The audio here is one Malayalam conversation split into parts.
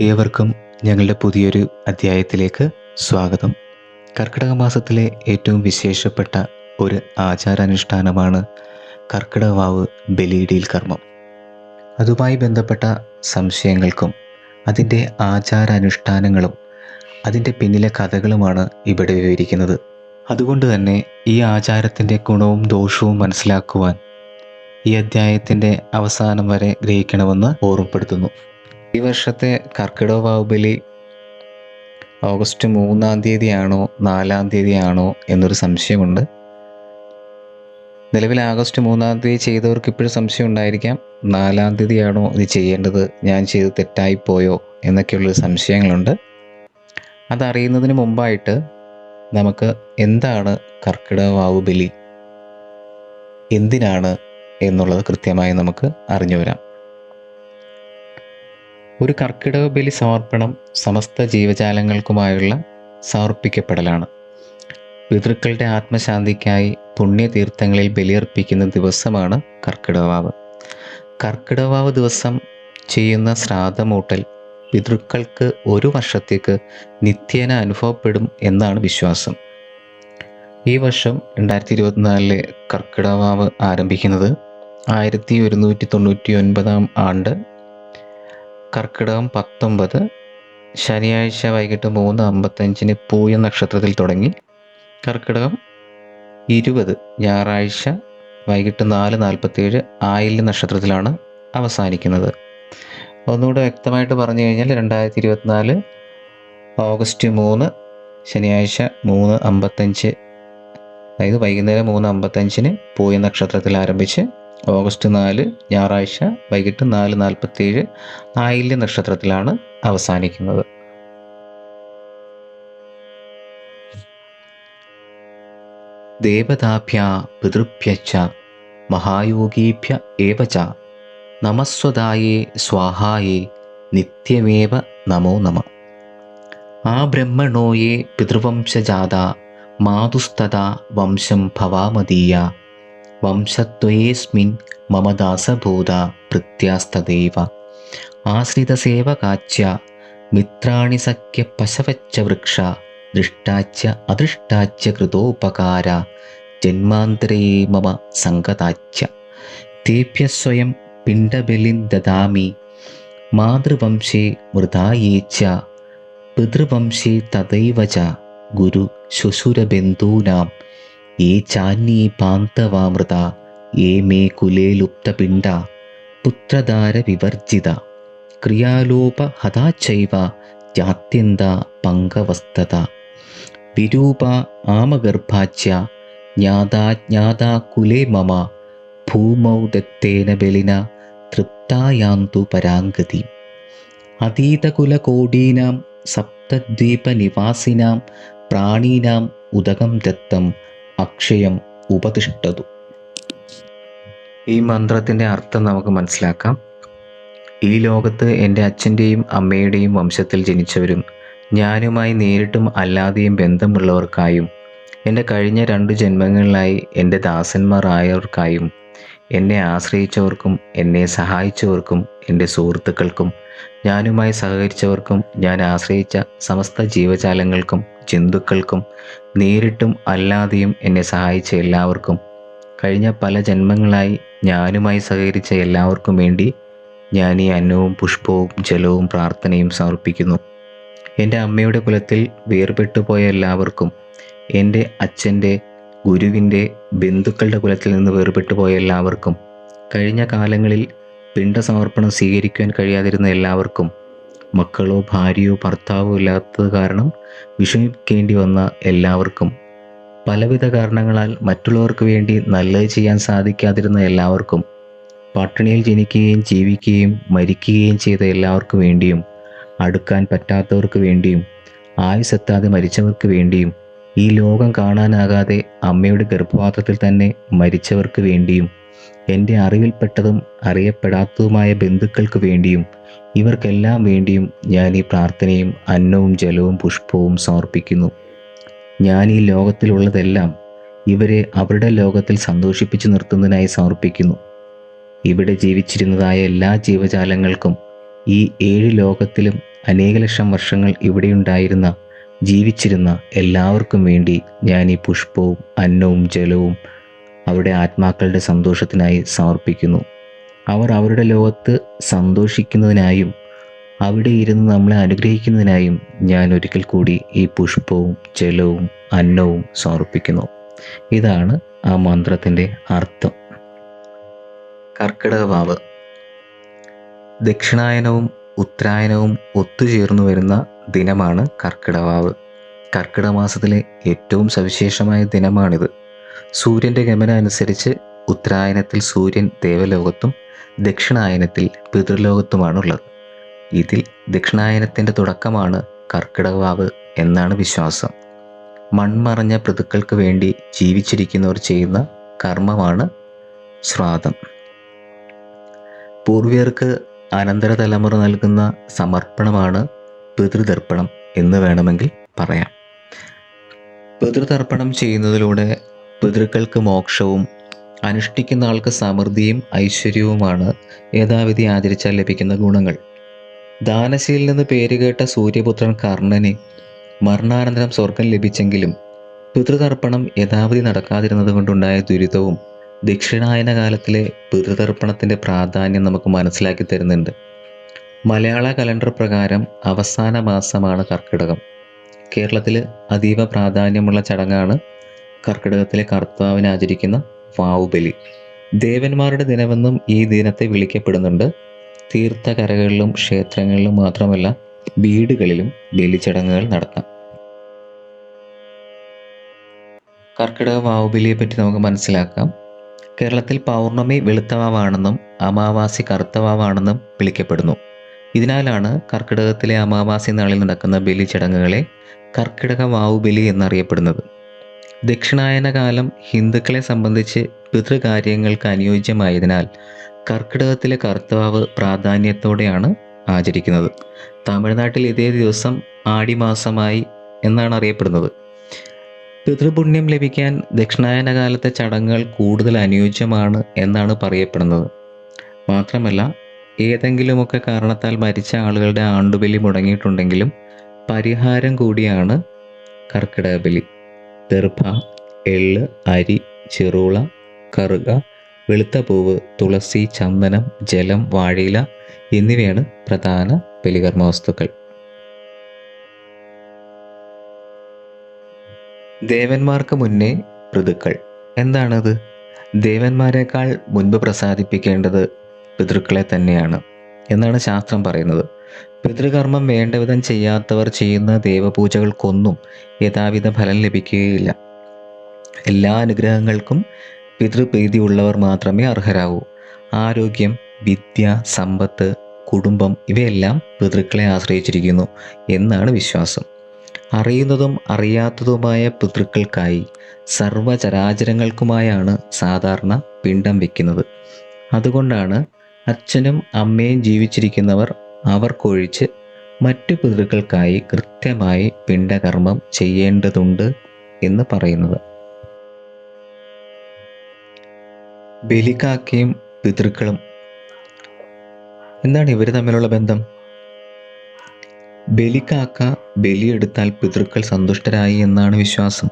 ഏവർക്കും ഞങ്ങളുടെ പുതിയൊരു അധ്യായത്തിലേക്ക് സ്വാഗതം. കർക്കിടക മാസത്തിലെ ഏറ്റവും വിശേഷപ്പെട്ട ഒരു ആചാരാനുഷ്ഠാനമാണ് കർക്കിടകവാവ് ബലിയിടിയിൽ കർമ്മം. അതുമായി ബന്ധപ്പെട്ട സംശയങ്ങൾക്കും അതിന്റെ ആചാരാനുഷ്ഠാനങ്ങളും അതിന്റെ പിന്നിലെ കഥകളുമാണ് ഇവിടെ വിവരിക്കുന്നത്. അതുകൊണ്ട് തന്നെ ഈ ആചാരത്തിന്റെ ഗുണവും ദോഷവും മനസ്സിലാക്കുവാൻ ഈ അധ്യായത്തിന്റെ അവസാനം വരെ ഗ്രഹിക്കണമെന്ന് ഓർമ്മപ്പെടുത്തുന്നു. ഈ വർഷത്തെ കർക്കിടക വാവുബലി ഓഗസ്റ്റ് മൂന്നാം തീയതിയാണോ നാലാം തീയതിയാണോ എന്നൊരു സംശയമുണ്ട്. നിലവിൽ ആഗസ്റ്റ് മൂന്നാം തീയതി ചെയ്തവർക്ക് ഇപ്പോഴും സംശയം ഉണ്ടായിരിക്കാം. നാലാം തീയതിയാണോ ഇത് ചെയ്യേണ്ടത് ഞാൻ ചെയ്ത് തെറ്റായിപ്പോയോ എന്നൊക്കെയുള്ളൊരു സംശയങ്ങളുണ്ട്. അതറിയുന്നതിന് മുമ്പായിട്ട് നമുക്ക് എന്താണ് കർക്കിടക വാവുബലി? എന്തിനാണ് എന്നുള്ളത് കൃത്യമായി നമുക്ക് അറിഞ്ഞു വരാം ഒരു കർക്കിടക ബലി സമർപ്പണം സമസ്ത ജീവജാലങ്ങൾക്കുമായുള്ള സമർപ്പിക്കപ്പെടലാണ്. പിതൃക്കളുടെ ആത്മശാന്തിക്കായി പുണ്യതീർത്ഥങ്ങളിൽ ബലിയർപ്പിക്കുന്ന ദിവസമാണ് കർക്കിടവാവ് കർക്കിടവാവ് ദിവസം ചെയ്യുന്ന ശ്രാദ്ധമൂട്ടൽ പിതൃക്കൾക്ക് ഒരു വർഷത്തേക്ക് നിത്യേന അനുഭവപ്പെടും എന്നാണ് വിശ്വാസം. ഈ വർഷം രണ്ടായിരത്തി ഇരുപത്തിനാലിലെ കർക്കിടവാവ് ആരംഭിക്കുന്നത് ആയിരത്തി ഒരുന്നൂറ്റി തൊണ്ണൂറ്റി ഒൻപതാം ആണ്ട് കർക്കിടകം പത്തൊമ്പത് ശനിയാഴ്ച വൈകിട്ട് മൂന്ന് അമ്പത്തഞ്ചിന് പൂയ നക്ഷത്രത്തിൽ തുടങ്ങി. കർക്കിടകം ഇരുപത് ഞായറാഴ്ച വൈകിട്ട് നാല് നാൽപ്പത്തേഴ് ആയില്യ നക്ഷത്രത്തിലാണ് അവസാനിക്കുന്നത്. ഒന്നുകൂടെ വ്യക്തമായിട്ട് പറഞ്ഞു കഴിഞ്ഞാൽ രണ്ടായിരത്തി ഇരുപത്തിനാല് ഓഗസ്റ്റ് മൂന്ന് ശനിയാഴ്ച മൂന്ന് അമ്പത്തഞ്ച് അതായത് വൈകുന്നേരം മൂന്ന് അമ്പത്തഞ്ചിന് പൂയ നക്ഷത്രത്തിൽ ആരംഭിച്ച് ഓഗസ്റ്റ് നാല് ഞായറാഴ്ച വൈകിട്ട് നാല് നാൽപ്പത്തേഴ് ആയില്യ നക്ഷത്രത്തിലാണ് അവസാനിക്കുന്നത്. ദേവതാഭ്യ പിതൃഭ്യച്ച മഹായോഗീഭ്യ ഏവച നമസ്വതായേ സ്വാഹായേ നിത്യമേവ നമോ നമ. ആ ബ്രഹ്മണോയേ പിതൃവംശജാത മാതുസ്തത വംശം ഭവാമതീയ വംശത്വയേസ്മിൻ മമ ദാസഭൂത ഭൃത്യാസ്തദേവ ആശ്രിതസേവകാച്യ മിത്രാണി സഖ്യ പശവച്ച വൃക്ഷ ദൃഷ്ടാച്യ അദൃഷ്ടാച്യ കൃതോപകാര ജന്മാന്തരേ മമ സങ്കതാച്യ തേഭ്യ സ്വയം പിണ്ടബലിൻ ദദാമി മാതൃവംശേ മൃതായേച്ച പിതൃവംശേ തദൈവ ച ഗുരു ശുശുരബന്ധൂനാം. ఏ చాన్ని పాంతవామృత ఏ మే కులే പുത്രധാര വിവർജിത వివర్జిత క్రియాలోపహతాచైవ జాత్యంత పంగవస్తత విరూప ఆమగర్భాచ్య ജ്ഞാതാജ്ഞാതാ കുലേ മമ ഭൂമൗ ദത്തേന ബലിന തൃപ്തായാന്തു പരാങ്കതി അതീതകുലകോടീനാം സപ്തദ്വീപനിവാസിനാം പ്രാണീനാം ഉദകം ദത്തം അക്ഷയം ഉപതിഷ്ഠതു. ഈ മന്ത്രത്തിന്റെ അർത്ഥം നമുക്ക് മനസ്സിലാക്കാം. ഈ ലോകത്ത് എന്റെ അച്ഛന്റെയും അമ്മയുടെയും വംശത്തിൽ ജനിച്ചവരും ഞാനുമായി നേരിട്ടും അല്ലാതെയും ബന്ധമുള്ളവർക്കായും എന്റെ കഴിഞ്ഞ രണ്ടു ജന്മങ്ങളിലായി എന്റെ ദാസന്മാർ ആയവർക്കായും എന്നെ ആശ്രയിച്ചവർക്കും എന്നെ സഹായിച്ചവർക്കും എന്റെ സുഹൃത്തുക്കൾക്കും ഞാനുമായി സഹകരിച്ചവർക്കും ഞാൻ ആശ്രയിച്ച സമസ്ത ജീവജാലങ്ങൾക്കും ജന്തുക്കൾക്കും നേരിട്ടും അല്ലാതെയും എന്നെ സഹായിച്ച എല്ലാവർക്കും. കഴിഞ്ഞ പല ജന്മങ്ങളായി ഞാനുമായി സഹകരിച്ച എല്ലാവർക്കും വേണ്ടി ഞാൻ ഈ അന്നവും പുഷ്പവും ജലവും പ്രാർത്ഥനയും സമർപ്പിക്കുന്നു. എന്റെ അമ്മയുടെ കുലത്തിൽ വേർപെട്ടു പോയ എല്ലാവർക്കും എന്റെ അച്ഛന്റെ ഗുരുവിന്റെ ബന്ധുക്കളുടെ കുലത്തിൽ നിന്ന് വേർപെട്ടു പോയ എല്ലാവർക്കും കഴിഞ്ഞ കാലങ്ങളിൽ പിണ്ടസമർപ്പണം സ്വീകരിക്കുവാൻ കഴിയാതിരുന്ന എല്ലാവർക്കും മക്കളോ ഭാര്യയോ ഭർത്താവോ ഇല്ലാത്തത് കാരണം വിഷമിക്കേണ്ടി വന്ന എല്ലാവർക്കും. പലവിധ കാരണങ്ങളാൽ മറ്റുള്ളവർക്ക് വേണ്ടി നല്ലത് ചെയ്യാൻ സാധിക്കാതിരുന്ന എല്ലാവർക്കും പട്ടിണിയിൽ ജനിക്കുകയും ജീവിക്കുകയും മരിക്കുകയും ചെയ്ത എല്ലാവർക്കും വേണ്ടിയും അടുക്കാൻ പറ്റാത്തവർക്ക് വേണ്ടിയും ആയുസെത്താതെ മരിച്ചവർക്ക് വേണ്ടിയും ഈ ലോകം കാണാനാകാതെ അമ്മയുടെ ഗർഭപാത്രത്തിൽ തന്നെ മരിച്ചവർക്ക് വേണ്ടിയും എന്റെ അറിവിൽപ്പെട്ടതും അറിയപ്പെടാത്തതുമായ ബന്ധുക്കൾക്ക് വേണ്ടിയും ഇവർക്കെല്ലാം വേണ്ടിയും ഞാൻ ഈ പ്രാർത്ഥനയും അന്നവും ജലവും പുഷ്പവും സമർപ്പിക്കുന്നു. ഞാൻ ഈ ലോകത്തിലുള്ളതെല്ലാം ഇവരെ അവരുടെ ലോകത്തിൽ സന്തോഷിപ്പിച്ചു നിർത്തുന്നതിനായി സമർപ്പിക്കുന്നു. ഇവിടെ ജീവിച്ചിരുന്നതായ എല്ലാ ജീവജാലങ്ങൾക്കും ഈ ഏഴ് ലോകത്തിലും അനേക ലക്ഷം വർഷങ്ങൾ ഇവിടെയുണ്ടായിരുന്ന ജീവിച്ചിരുന്ന എല്ലാവർക്കും വേണ്ടി ഞാൻ ഈ പുഷ്പവും അന്നവും ജലവും അവിടെ ആത്മാക്കളുടെ സന്തോഷത്തിനായി സമർപ്പിക്കുന്നു. അവർ അവരുടെ ലോകത്ത് സന്തോഷിക്കുന്നതിനായും അവിടെ ഇരുന്ന് നമ്മളെ അനുഗ്രഹിക്കുന്നതിനായും ഞാൻ ഒരിക്കൽ കൂടി ഈ പുഷ്പവും ജലവും അന്നവും സമർപ്പിക്കുന്നു. ഇതാണ് ആ മന്ത്രത്തിന്റെ അർത്ഥം. കർക്കിടക വാവ് ദക്ഷിണായനവും ഉത്തരായനവും ഒത്തുചേർന്നു വരുന്ന ദിനമാണ് കർക്കിടവാവ് കർക്കിടക മാസത്തിലെ ഏറ്റവും സവിശേഷമായ ദിനമാണിത്. സൂര്യന്റെ ഗമനം അനുസരിച്ച് ഉത്തരായനത്തിൽ സൂര്യൻ ദേവലോകത്തും ദക്ഷിണായനത്തിൽ പിതൃലോകത്തുമാണുള്ളത്. ഇതിൽ ദക്ഷിണായനത്തിന്റെ തുടക്കമാണ് കർക്കിടകവാവ് എന്നാണ് വിശ്വാസം. മൺമറഞ്ഞ പൃതുക്കൾക്ക് വേണ്ടി ജീവിച്ചിരിക്കുന്നവർ ചെയ്യുന്ന കർമ്മമാണ് ശ്രാദ്ധം. പൂർവികർക്ക് അനന്തര തലമുറ നൽകുന്ന സമർപ്പണമാണ് പിതൃതർപ്പണം എന്ന് വേണമെങ്കിൽ പറയാം. പിതൃതർപ്പണം ചെയ്യുന്നതിലൂടെ പിതൃക്കൾക്ക് മോക്ഷവും അനുഷ്ഠിക്കുന്ന ആൾക്ക് സമൃദ്ധിയും ഐശ്വര്യവുമാണ് യഥാവിധി ആചരിച്ചാൽ ലഭിക്കുന്ന ഗുണങ്ങൾ. ദാനശീലിൽ നിന്ന് പേരുകേട്ട സൂര്യപുത്രൻ കർണന് മരണാനന്തരം സ്വർഗം ലഭിച്ചെങ്കിലും പിതൃതർപ്പണം യഥാവിധി നടക്കാതിരുന്നത് കൊണ്ടുണ്ടായ ദുരിതവും ദക്ഷിണായന കാലത്തിലെ പിതൃതർപ്പണത്തിന്റെ പ്രാധാന്യം നമുക്ക് മനസ്സിലാക്കി തരുന്നുണ്ട്. മലയാള കലണ്ടർ പ്രകാരം അവസാന മാസമാണ് കർക്കിടകം. കേരളത്തിൽ അതീവ പ്രാധാന്യമുള്ള ചടങ്ങാണ് കർക്കിടകത്തിലെ കർത്താവിനെ ആചരിക്കുന്ന വാവുബലി ദേവന്മാരുടെ ദിനമെന്നും ഈ ദിനത്തെ വിളിക്കപ്പെടുന്നുണ്ട്. തീർത്ഥകരകളിലും ക്ഷേത്രങ്ങളിലും മാത്രമല്ല വീടുകളിലും ബലിച്ചടങ്ങുകൾ നടത്താം. കർക്കിടക വാവുബലിയെ പറ്റി നമുക്ക് മനസ്സിലാക്കാം. കേരളത്തിൽ പൗർണമി വെളുത്തവാവാണെന്നും അമാവാസി കറുത്തവാവാണെന്നും വിളിക്കപ്പെടുന്നു. ഇതിനാലാണ് കർക്കിടകത്തിലെ അമാവാസി നാളിൽ നടക്കുന്ന ബലി ചടങ്ങുകളെ കർക്കിടക വാവുബലി എന്നറിയപ്പെടുന്നത്. ദക്ഷിണായന കാലം ഹിന്ദുക്കളെ സംബന്ധിച്ച് പിതൃകാര്യങ്ങൾക്ക് അനുയോജ്യമായതിനാൽ കർക്കിടകത്തിലെ കർത്താവ് പ്രാധാന്യത്തോടെയാണ് ആചരിക്കുന്നത്. തമിഴ്നാട്ടിൽ ഇതേ ദിവസം ആടിമാസമായി എന്നാണ് അറിയപ്പെടുന്നത്. പിതൃപുണ്യം ലഭിക്കാൻ ദക്ഷിണായന കാലത്തെ ചടങ്ങുകൾ കൂടുതൽ അനുയോജ്യമാണ് എന്നാണ് പറയപ്പെടുന്നത്. മാത്രമല്ല ഏതെങ്കിലുമൊക്കെ കാരണത്താൽ മരിച്ച ആളുകളുടെ ആണ്ടുബലി മുടങ്ങിയിട്ടുണ്ടെങ്കിലും പരിഹാരം കൂടിയാണ് കർക്കിടക ബലി. ദർഭ എള്ള് അരി ചെറുള കറുക വെളുത്ത പൂവ് തുളസി ചന്ദനം ജലം വാഴയില എന്നിവയാണ് പ്രധാന ബലികർമ്മ വസ്തുക്കൾ ദേവന്മാർക്ക് മുന്നേ ഋതുക്കൾ. എന്താണത്? ദേവന്മാരെക്കാൾ മുൻപ് പ്രസാദിപ്പിക്കേണ്ടത് പിതൃക്കളെ തന്നെയാണ് എന്നാണ് ശാസ്ത്രം പറയുന്നത്. പിതൃകർമ്മം വേണ്ടവിധം ചെയ്യാത്തവർ ചെയ്യുന്ന ദേവപൂജകൾക്കൊന്നും യഥാവിധ ഫലം ലഭിക്കുകയില്ല. എല്ലാ അനുഗ്രഹങ്ങൾക്കും പിതൃപ്രീതിയുള്ളവർ മാത്രമേ അർഹരാകൂ ആരോഗ്യം വിദ്യ സമ്പത്ത് കുടുംബം ഇവയെല്ലാം പിതൃക്കളെ ആശ്രയിച്ചിരിക്കുന്നു എന്നാണ് വിശ്വാസം. അറിയുന്നതും അറിയാത്തതുമായ പിതൃക്കൾക്കായി സർവചരാചരങ്ങൾക്കുമായാണ് സാധാരണ പിണ്ടം വയ്ക്കുന്നത്. അതുകൊണ്ടാണ് അച്ഛനും അമ്മയും ജീവിച്ചിരിക്കുന്നവർ അവർക്കൊഴിച്ച് മറ്റു പിതൃക്കൾക്കായി കൃത്യമായി പിണ്ടകർമ്മം ചെയ്യേണ്ടതുണ്ട് എന്ന് പറയുന്നത്. ബലിക്കാക്കയും പിതൃക്കളും എന്താണ് ഇവർ തമ്മിലുള്ള ബന്ധം? ബലിക്കാക്ക ബലിയെടുത്താൽ പിതൃക്കൾ സന്തുഷ്ടരായി എന്നാണ് വിശ്വാസം.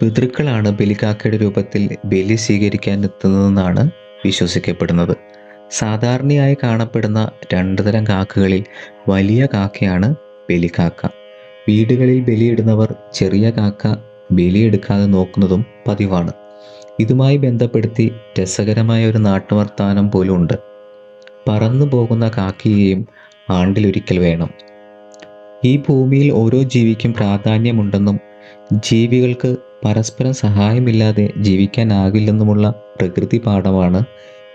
പിതൃക്കളാണ് ബലിക്കാക്കയുടെ രൂപത്തിൽ ബലി സ്വീകരിക്കാൻ എത്തുന്നതെന്നാണ് വിശ്വസിക്കപ്പെടുന്നത്. സാധാരണയായി കാണപ്പെടുന്ന രണ്ടു തരം കാക്കകളിൽ വലിയ കാക്കയാണ് ബലിക്കാക്ക വീടുകളിൽ ബലിയിടുന്നവർ ചെറിയ കാക്ക ബലിയെടുക്കാതെ നോക്കുന്നതും പതിവാണ്. ഇതുമായി ബന്ധപ്പെടുത്തി രസകരമായ ഒരു നാട്ടുവർത്താനം പോലും ഉണ്ട്. പറന്നു പോകുന്ന കാക്കയെയും ആണ്ടിലൊരിക്കൽ വേണം. ഈ ഭൂമിയിൽ ഓരോ ജീവിക്കും പ്രാധാന്യമുണ്ടെന്നും ജീവികൾക്ക് പരസ്പരം സഹായമില്ലാതെ ജീവിക്കാനാകില്ലെന്നുമുള്ള പ്രകൃതി പാഠമാണ്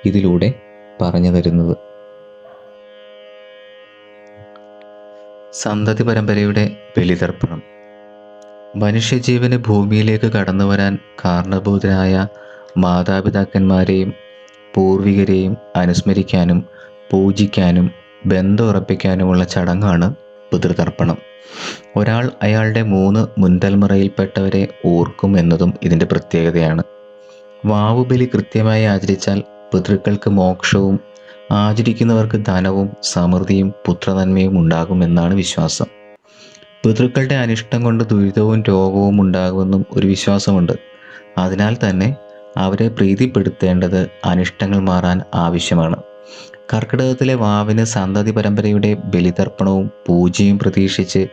ഇതിലൂടെ പറഞ്ഞു തരുന്നത്. സന്തതി പരമ്പരയുടെ ബലിതർപ്പണം. മനുഷ്യജീവന് ഭൂമിയിലേക്ക് കടന്നു വരാൻ കാരണഭൂതരായ മാതാപിതാക്കന്മാരെയും പൂർവികരെയും അനുസ്മരിക്കാനും പൂജിക്കാനും ബന്ധം ഉറപ്പിക്കാനുമുള്ള ചടങ്ങാണ് പിതൃതർപ്പണം. ഒരാൾ അയാളുടെ മൂന്ന് മുൻതലമുറയിൽപ്പെട്ടവരെ ഓർക്കും എന്നതും ഇതിന്റെ പ്രത്യേകതയാണ്. വാവുബലി കൃത്യമായി ആചരിച്ചാൽ പിതൃക്കൾക്ക് മോക്ഷവും ആചരിക്കുന്നവർക്ക് ധനവും സമൃദ്ധിയും പുത്രനന്മയും ഉണ്ടാകുമെന്നാണ് വിശ്വാസം. പിതൃക്കളുടെ അനിഷ്ടം കൊണ്ട് ദുരിതവും രോഗവും ഉണ്ടാകുമെന്നും ഒരു വിശ്വാസമുണ്ട്. അതിനാൽ തന്നെ അവരെ പ്രീതിപ്പെടുത്തേണ്ടത് അനിഷ്ടങ്ങൾ മാറാൻ ആവശ്യമാണ്. കർക്കിടകത്തിലെ വാവിന് സന്തതി പരമ്പരയുടെ ബലിതർപ്പണവും പൂജയും പ്രതീക്ഷിച്ച്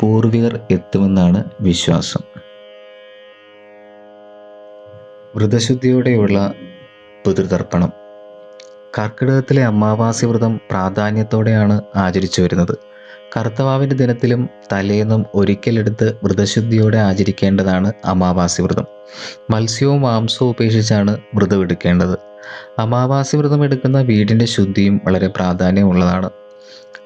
പൂർവികർ എത്തുമെന്നാണ് വിശ്വാസം. വ്രതശുദ്ധിയോടെയുള്ള പിതൃതർപ്പണം കർക്കിടകത്തിലെ അമാവാസി വ്രതം പ്രാധാന്യത്തോടെയാണ് ആചരിച്ചു വരുന്നത്. കർത്തവാവിന്റെ ദിനത്തിലും തലേന്നും ഒരിക്കലെടുത്ത് വ്രതശുദ്ധിയോടെ ആചരിക്കേണ്ടതാണ് അമാവാസി വ്രതം. മത്സ്യവും മാംസവും ഉപേക്ഷിച്ചാണ് വ്രതം എടുക്കേണ്ടത്. അമാവാസി വ്രതം എടുക്കുന്ന വീടിന്റെ ശുദ്ധിയും വളരെ പ്രാധാന്യമുള്ളതാണ്.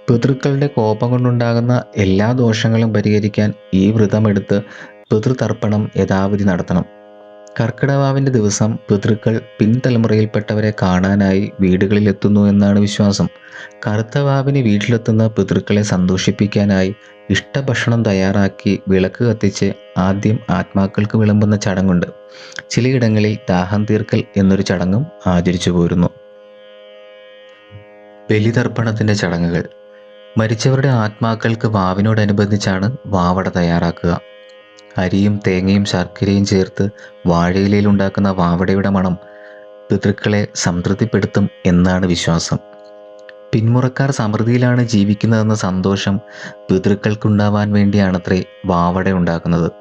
പിതൃക്കളുടെ കോപം കൊണ്ടുണ്ടാകുന്ന എല്ലാ ദോഷങ്ങളും പരിഹരിക്കാൻ ഈ വ്രതമെടുത്ത് പിതൃതർപ്പണം യഥാവിധി നടത്തണം. കർക്കിടവാവിന്റെ ദിവസം പിതൃക്കൾ പിൻതലമുറയിൽപ്പെട്ടവരെ കാണാനായി വീടുകളിലെത്തുന്നു എന്നാണ് വിശ്വാസം. കറുത്തവാവിന് വീട്ടിലെത്തുന്ന പിതൃക്കളെ സന്തോഷിപ്പിക്കാനായി ഇഷ്ടഭക്ഷണം തയ്യാറാക്കി വിളക്ക് കത്തിച്ച് ആദ്യം ആത്മാക്കൾക്ക് വിളമ്പുന്ന ചടങ്ങുണ്ട്. ചിലയിടങ്ങളിൽ ദാഹം തീർക്കൽ എന്നൊരു ചടങ്ങും ആചരിച്ചു പോരുന്നു. ബലിതർപ്പണത്തിന്റെ ചടങ്ങുകൾ. മരിച്ചവരുടെ ആത്മാക്കൾക്ക് വാവിനോടനുബന്ധിച്ചാണ് വാവട തയ്യാറാക്കുക. അരിയും തേങ്ങയും ശർക്കരയും ചേർത്ത് വാഴയിലയിൽ ഉണ്ടാക്കുന്ന വാവടയുടെ മണം പിതൃക്കളെ സംതൃപ്തിപ്പെടുത്തും എന്നാണ് വിശ്വാസം. പിന്മുറക്കാർ സമൃദ്ധിയിലാണ് ജീവിക്കുന്നതെന്ന സന്തോഷം പിതൃക്കൾക്കുണ്ടാവാൻ വേണ്ടിയാണത്രേ വാവട ഉണ്ടാക്കുന്നത്.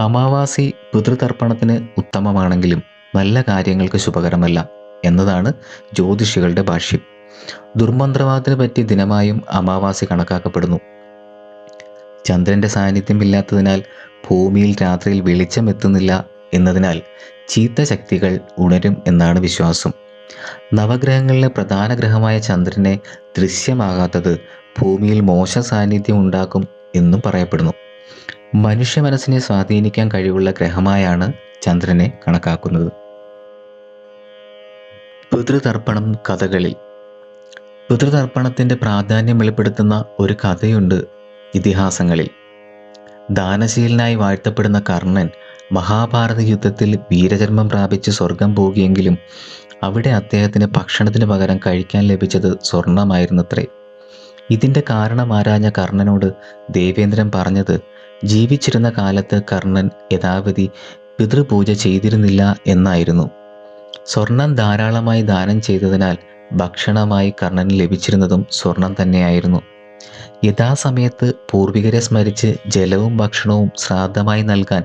അമാവാസി പിതൃതർപ്പണത്തിന് ഉത്തമമാണെങ്കിലും നല്ല കാര്യങ്ങൾക്ക് ശുഭകരമല്ല എന്നതാണ് ജ്യോതിഷികളുടെ ഭാഷ്യം. ദുർമന്ത്രവാദത്തിന് പറ്റിയ ദിനമായും അമാവാസി കണക്കാക്കപ്പെടുന്നു. ചന്ദ്രന്റെ സാന്നിധ്യം ഇല്ലാത്തതിനാൽ ഭൂമിയിൽ രാത്രിയിൽ വെളിച്ചം എത്തുന്നില്ല എന്നതിനാൽ ചീത്ത ശക്തികൾ ഉണരും എന്നാണ് വിശ്വാസം. നവഗ്രഹങ്ങളിലെ പ്രധാന ഗ്രഹമായ ചന്ദ്രനെ ദൃശ്യമാകാത്തത് ഭൂമിയിൽ മോശ സാന്നിധ്യം ഉണ്ടാക്കും എന്നും പറയപ്പെടുന്നു. മനുഷ്യ മനസ്സിനെ സ്വാധീനിക്കാൻ കഴിവുള്ള ഗ്രഹമായാണ് ചന്ദ്രനെ കണക്കാക്കുന്നത്. പിതൃതർപ്പണം കഥകളിൽ. പിതൃതർപ്പണത്തിന്റെ പ്രാധാന്യം വെളിപ്പെടുത്തുന്ന ഒരു കഥയുണ്ട് ഇതിഹാസങ്ങളിൽ. ദാനശീലനായി വാഴ്ത്തപ്പെടുന്ന കർണൻ മഹാഭാരത യുദ്ധത്തിൽ വീരജന്മം പ്രാപിച്ച് സ്വർഗം പോകുകയെങ്കിലും അവിടെ അദ്ദേഹത്തിന് ഭക്ഷണത്തിന് പകരം കഴിക്കാൻ ലഭിച്ചത് സ്വർണമായിരുന്നത്രേ. ഇതിന്റെ കാരണം ആരാഞ്ഞ കർണനോട് ദേവേന്ദ്രൻ പറഞ്ഞത് ജീവിച്ചിരുന്ന കാലത്ത് കർണൻ യഥാവധി പിതൃപൂജ ചെയ്തിരുന്നില്ല എന്നായിരുന്നു. സ്വർണം ധാരാളമായി ദാനം ചെയ്തതിനാൽ ഭക്ഷണമായി കർണന് ലഭിച്ചിരുന്നതും സ്വർണം തന്നെയായിരുന്നു. യഥാസമയത്ത് പൂർവികരെ സ്മരിച്ച് ജലവും ഭക്ഷണവും ശ്രാദ്ധമായി നൽകാൻ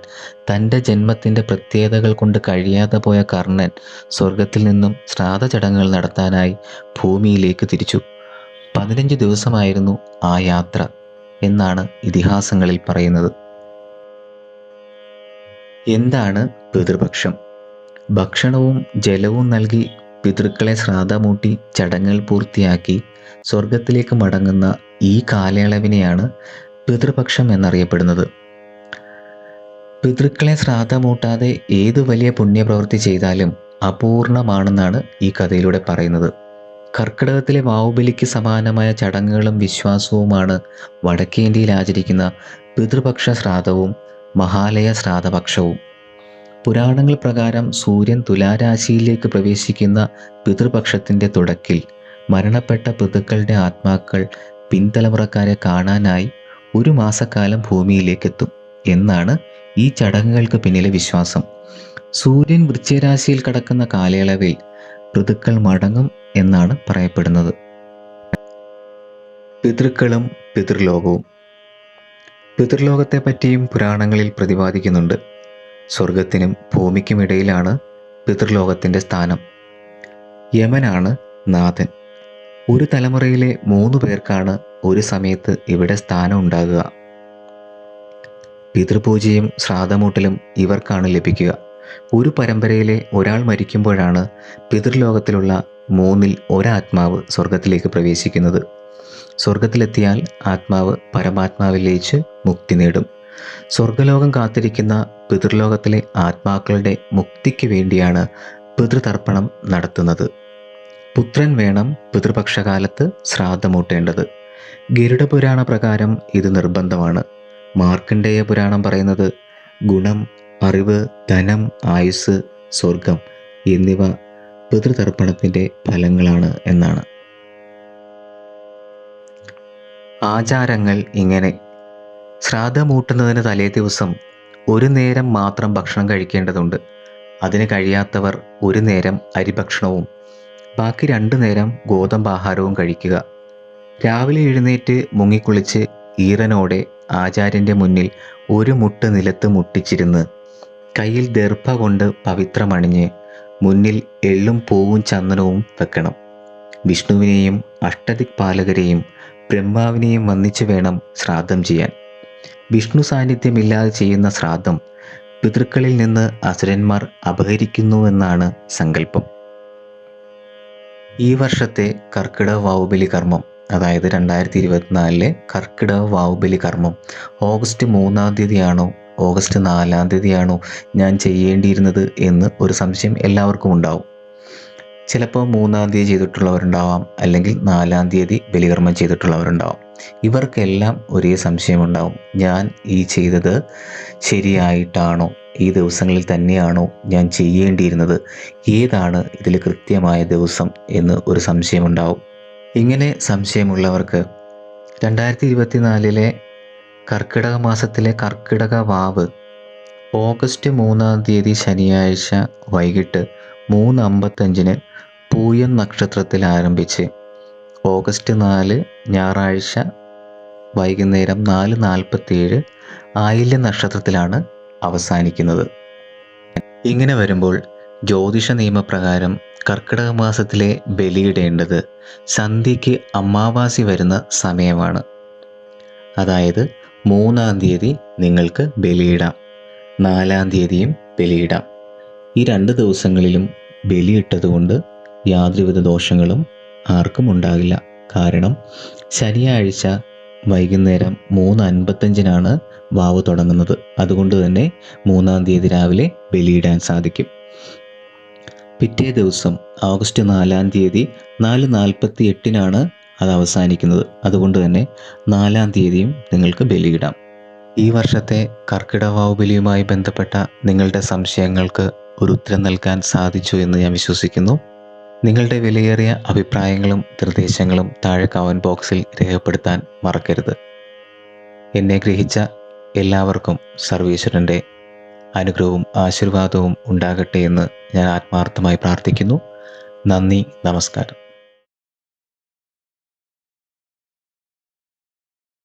തന്റെ ജന്മത്തിന്റെ പ്രത്യേകതകൾ കൊണ്ട് കഴിയാതെ പോയ കർണൻ സ്വർഗത്തിൽ നിന്നും ശ്രാദ്ധ ചടങ്ങുകൾ നടത്താനായി ഭൂമിയിലേക്ക് തിരിച്ചു. പതിനഞ്ച് ദിവസമായിരുന്നു ആ യാത്ര എന്നാണ് ഇതിഹാസങ്ങളിൽ പറയുന്നത്. എന്താണ് പിതൃപക്ഷം? ഭക്ഷണവും ജലവും നൽകി പിതൃക്കളെ ശ്രാദ്ധമൂട്ടി ചടങ്ങുകൾ പൂർത്തിയാക്കി സ്വർഗത്തിലേക്ക് മടങ്ങുന്ന ഈ കാലയളവിനെയാണ് പിതൃപക്ഷം എന്നറിയപ്പെടുന്നത്. പിതൃക്കളെ ശ്രാദ്ധമൂട്ടാതെ ഏത് വലിയ പുണ്യപ്രവൃത്തി ചെയ്താലും അപൂർണമാണെന്നാണ് ഈ കഥയിലൂടെ പറയുന്നത്. കർക്കിടകത്തിലെ വാവുബലിക്ക് സമാനമായ ചടങ്ങുകളും വിശ്വാസവുമാണ് വടക്കേ ഇന്ത്യയിൽ ആചരിക്കുന്ന പിതൃപക്ഷ ശ്രാദ്ധവും മഹാലയ ശ്രാദ്ധപക്ഷവും. പുരാണങ്ങൾ പ്രകാരം സൂര്യൻ തുലാരാശിയിലേക്ക് പ്രവേശിക്കുന്ന പിതൃപക്ഷത്തിന്റെ തുടക്കിൽ മരണപ്പെട്ട പിതൃക്കളുടെ ആത്മാക്കൾ പിൻതലമുറക്കാരെ കാണാനായി ഒരു മാസക്കാലം ഭൂമിയിലേക്കെത്തും എന്നാണ് ഈ ചടങ്ങുകൾക്ക് പിന്നിലെ വിശ്വാസം. സൂര്യൻ വൃശ്ചരാശിയിൽ കടക്കുന്ന കാലയളവിൽ ഋതുക്കൾ മടങ്ങും എന്നാണ് പറയപ്പെടുന്നത്. പിതൃക്കളും പിതൃലോകവും. പിതൃലോകത്തെ പറ്റിയും പുരാണങ്ങളിൽ പ്രതിപാദിക്കുന്നുണ്ട്. സ്വർഗത്തിനും ഭൂമിക്കും ഇടയിലാണ് പിതൃലോകത്തിന്റെ സ്ഥാനം. യമനാണ് നാഥൻ. ഒരു തലമുറയിലെ മൂന്ന് പേർക്കാണ് ഒരു സമയത്ത് ഇവിടെ സ്ഥാനം ഉണ്ടാകുക. പിതൃപൂജയും ശ്രാദ്ധമൂട്ടലും ഇവർക്കാണ് ലഭിക്കുക. ഒരു പരമ്പരയിലെ ഒരാൾ മരിക്കുമ്പോഴാണ് പിതൃലോകത്തിലുള്ള മൂന്നിൽ ഒരാത്മാവ് സ്വർഗത്തിലേക്ക് പ്രവേശിക്കുന്നത്. സ്വർഗത്തിലെത്തിയാൽ ആത്മാവ് പരമാത്മാവിൽ ലയിച്ച് മുക്തി നേടും. സ്വർഗലോകം കാത്തിരിക്കുന്ന പിതൃലോകത്തിലെ ആത്മാക്കളുടെ മുക്തിക്ക് വേണ്ടിയാണ് പിതൃതർപ്പണം നടത്തുന്നത്. പുത്രൻ വേണം പിതൃപക്ഷകാലത്ത് ശ്രാദ്ധമൂട്ടേണ്ടത്. ഗരുഡപുരാണ പ്രകാരം ഇത് നിർബന്ധമാണ്. മാർക്കണ്ഡേയ പുരാണം പറയുന്നത് ഗുണം അറിവ് ധനം ആയുസ് സ്വർഗം എന്നിവ പിതൃതർപ്പണത്തിന്റെ ഫലങ്ങളാണ് എന്നാണ്. ആചാരങ്ങൾ ഇങ്ങനെ. ശ്രാദ്ധമൂട്ടുന്നതിന് തലേ ദിവസം ഒരു നേരം മാത്രം ഭക്ഷണം കഴിക്കേണ്ടതുണ്ട്. അതിന് കഴിയാത്തവർ ഒരു നേരം അരിഭക്ഷണവും ബാക്കി രണ്ടു നേരം ഗോതമ്പ് ആഹാരവും കഴിക്കുക. രാവിലെ എഴുന്നേറ്റ് മുങ്ങിക്കുളിച്ച് ഈറനോടെ ആചാര്യന്റെ മുന്നിൽ ഒരു മുട്ട് നിലത്ത് മുട്ടിച്ചിരുന്ന് കയ്യിൽ ദർഭ കൊണ്ട് പവിത്രമണിഞ്ഞ് മുന്നിൽ എള്ളും പൂവും ചന്ദനവും വെക്കണം. വിഷ്ണുവിനെയും അഷ്ടദിക്പാലകരെയും ബ്രഹ്മാവിനെയും വന്നിച്ചു വേണം ശ്രാദ്ധം ചെയ്യാൻ. വിഷ്ണു സാന്നിധ്യമില്ലാതെ ചെയ്യുന്ന ശ്രാദ്ധം പിതൃക്കളിൽ നിന്ന് അസുരന്മാർ അപഹരിക്കുന്നുവെന്നാണ് സങ്കല്പം. ഈ വർഷത്തെ കർക്കിടക വാവുബലി കർമ്മം അതായത് രണ്ടായിരത്തി ഇരുപത്തിനാലിലെ കർക്കിടക വാവുബലി കർമ്മം ഓഗസ്റ്റ് മൂന്നാം തീയതിയാണോ ഓഗസ്റ്റ് നാലാം തീയതിയാണോ ഞാൻ ചെയ്യേണ്ടിയിരുന്നത് എന്ന് ഒരു സംശയം എല്ലാവർക്കും ഉണ്ടാവും. ചിലപ്പോൾ മൂന്നാം തീയതി ചെയ്തിട്ടുള്ളവരുണ്ടാവാം അല്ലെങ്കിൽ നാലാം തീയതി ബലികർമ്മം ചെയ്തിട്ടുള്ളവരുണ്ടാവാം. ഇവർക്കെല്ലാം ഒരേ സംശയമുണ്ടാവും. ഞാൻ ഈ ചെയ്തത് ശരിയായിട്ടാണോ? ഈ ദിവസങ്ങളിൽ തന്നെയാണോ ഞാൻ ചെയ്യേണ്ടിയിരുന്നത്? ഏതാണ് ഇതിൽ കൃത്യമായ ദിവസം എന്ന് ഒരു സംശയമുണ്ടാവും. ഇങ്ങനെ സംശയമുള്ളവർക്ക് രണ്ടായിരത്തി ഇരുപത്തിനാലിലെ കർക്കിടക മാസത്തിലെ കർക്കിടക വാവ് ഓഗസ്റ്റ് മൂന്നാം തീയതി ശനിയാഴ്ച വൈകിട്ട് മൂന്ന് അമ്പത്തഞ്ചിന് പൂയം നക്ഷത്രത്തിൽ ആരംഭിച്ച് ഓഗസ്റ്റ് നാല് ഞായറാഴ്ച വൈകുന്നേരം നാല് നാൽപ്പത്തിയേഴ് ആയില്യ നക്ഷത്രത്തിലാണ് അവസാനിക്കുന്നത്. ഇങ്ങനെ വരുമ്പോൾ ജ്യോതിഷ നിയമപ്രകാരം കർക്കിടക മാസത്തിലെ ബലിയിടേണ്ടത് സന്ധ്യയ്ക്ക് അമാവാസി വരുന്ന സമയമാണ്. അതായത് മൂന്നാം തീയതി നിങ്ങൾക്ക് ബലിയിടാം നാലാം തീയതിയും ബലിയിടാം. ഈ രണ്ട് ദിവസങ്ങളിലും ബലിയിട്ടതുകൊണ്ട് യാതൊരുവിധ ദോഷങ്ങളും ആർക്കും ഉണ്ടാകില്ല. കാരണം ശനിയാഴ്ച വൈകുന്നേരം മൂന്ന് അൻപത്തഞ്ചിനാണ് വാവ് തുടങ്ങുന്നത്. അതുകൊണ്ട് തന്നെ മൂന്നാം തീയതി രാവിലെ ബലിയിടാൻ സാധിക്കും. പിറ്റേ ദിവസം ഓഗസ്റ്റ് നാലാം തീയതി നാല് നാൽപ്പത്തി എട്ടിനാണ് അത് അവസാനിക്കുന്നത്. അതുകൊണ്ട് തന്നെ നാലാം തീയതിയും നിങ്ങൾക്ക് ബലിയിടാം. ഈ വർഷത്തെ കർക്കിടവാവ് ബലിയുമായി ബന്ധപ്പെട്ട നിങ്ങളുടെ സംശയങ്ങൾക്ക് ഒരു ഉത്തരം നൽകാൻ സാധിച്ചു എന്ന് ഞാൻ വിശ്വസിക്കുന്നു. നിങ്ങളുടെ വിലയേറിയ അഭിപ്രായങ്ങളും നിർദ്ദേശങ്ങളും താഴെ കമന്റ് ബോക്സിൽ രേഖപ്പെടുത്താൻ മറക്കരുത്. എന്നെ ഗ്രഹിച്ച എല്ലാവർക്കും സർവീശ്വരന്റെ അനുഗ്രഹവും ആശീർവാദവും ഉണ്ടാകട്ടെ എന്ന് ഞാൻ ആത്മാർത്ഥമായി പ്രാർത്ഥിക്കുന്നു. നന്ദി നമസ്കാരം.